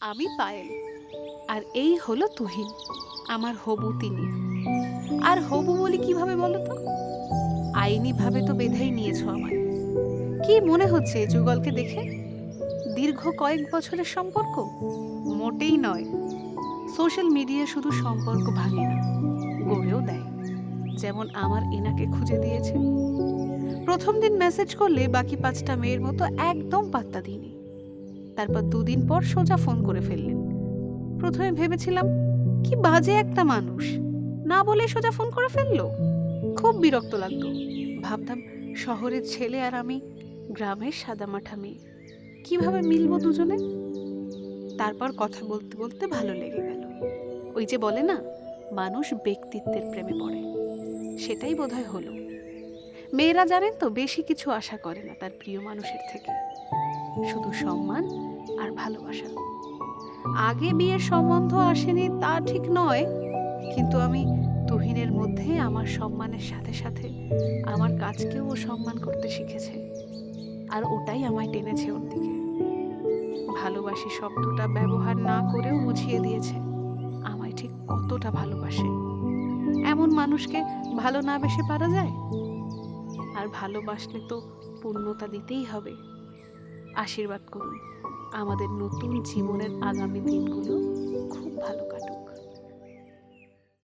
আমি পায়েল। আর এই হলো তুহিন, আমার হবু তিনি। আর হবু বলি কীভাবে বলো তো? আইনিভাবে তো বেঁধেই নিয়েছো আমায়। কি মনে হচ্ছে যুগলকে দেখে? দীর্ঘ কয়েক বছরের সম্পর্ক? মোটেই নয়। সোশ্যাল মিডিয়া শুধু সম্পর্ক ভাঙে না, গড়েও দেয়। যেমন আমার এনাকে খুঁজে দিয়েছে। প্রথম দিন মেসেজ করলে বাকি পাঁচটা মেয়ের মতো একদম পাত্তা দিইনি। তারপর দুদিন পর সোজা ফোন করে ফেললেন। প্রথমে ভেবেছিলাম, কি বাজে একটা মানুষ। না বলে সোজা ফোন করে ফেলল। খুব বিরক্ত লাগতো ভাবতাম, শহরের ছেলে আর আমি, গ্রামের সাদামাঠা মেয়ে। কীভাবে মিলবো দুজনে? তারপর কথা বলতে বলতে ভালো লেগে গেল। ওই যে বলে না, মানুষ ব্যক্তিত্বের প্রেমে পড়ে। সেটাই বোধহয় হলো। মেয়েরা জানেন তো, বেশি কিছু আশা করে না তার প্রিয় মানুষের থেকে। শুধু সম্মান আর ভালোবাসা। আগে বিয়ের সম্বন্ধ আসেনি তা ঠিক নয়, কিন্তু আমি তুহিনের মধ্যে আমার সম্মানের সাথে সাথে আমার কাজকেও ও সম্মান করতে শিখেছে। আর ওটাই আমায় টেনেছে ওর দিকে। ভালোবাসি শব্দটা ব্যবহার না করেও বুঝিয়ে দিয়েছে, আমায় ঠিক কতটা ভালোবাসে। এমন মানুষকে ভালো না বেসে পারা যায়? আর ভালোবাসলে তো পূর্ণতা দিতেই হবে। আশীর্বাদ করুন। আমাদের নতুন জীবনের আগামী দিনগুলো খুব